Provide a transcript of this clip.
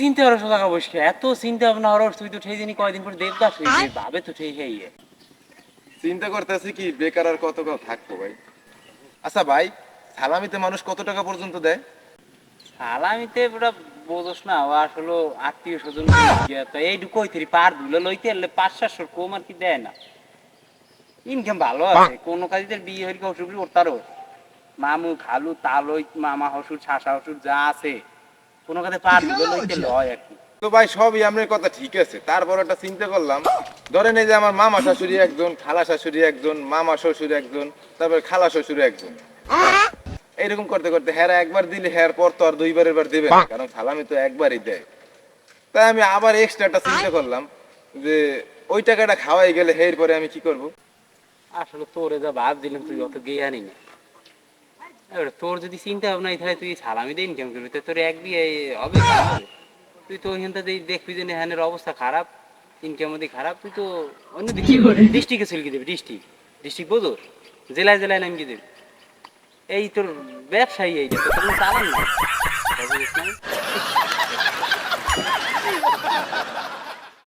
চিন্তা করো টাকা বসে এত চিন্তা ভাবনা হরস তুই তো সেই দিনই কয়দিন পরে দেবদাস হয়ে ভাবে তো সেই সেই চিন্তা করতেছি কি বেকার আর কত কত থাকব ভাই? আচ্ছা ভাই সালামিতে মানুষ কত টাকা পর্যন্ত দেয়? সালামিতে পুরা বোঝস না ও আসলে আত্মীয় স্বজন তো এইটুকু কই থেকে পার ধুলে লইতে এলে পাঁচ সাতশো কম আর কি দেয় না। ইনকাম ভালো আছে কোনো কাজীদের বিয়ে হইলে অসুখ করতারও? মামু খালু তালই মামা হসুর শাসা হসুর যা আছে। কোনো কাজে পার লইতে লয় আর কি তো ভাই সবই আপনার কথা ঠিক আছে। তারপর একটা চিন্তা করলাম ধরেন এই যে আমার মামা শাশুড়ি একজন খালা শাশুড়ি একজন মামা শ্বশুর একজন তারপর খালা শ্বশুর একজন। এইরকম করতে করতে হ্যাঁ একবার দিলে হ্যাঁ পর তো আর দুইবারের বার দেবে না কারণ সালামি তো একবারই দেয়। তাই আমি আবার এক্সট্রা একটা চিন্তা করলাম যে ওই টাকাটা খাওয়াই গেলে হের পরে আমি কি করব? আসলে তোরে যা ভাব দিলাম তুই অত গেয়ে আনি না। এবারে তোর যদি চিন্তা ভাবনা তাহলে তুই সালামি দিয়ে ইনকাম করবি। তো তোর এক বিয়ে হবে তুই তো ওইখান দেখবি যে নেহানের অবস্থা খারাপ ইনকাম ওদিকে খারাপ তুই তো অন্য দিকে ডিস্ট্রিক্টে চলকে দেবে ডিস্ট্রিক্ট ডিস্ট্রিক্ট বোঝো জেলায় জেলায় নামকে দেবে। এই তোর ব্যবসায়ী এই যে তোর চালান না?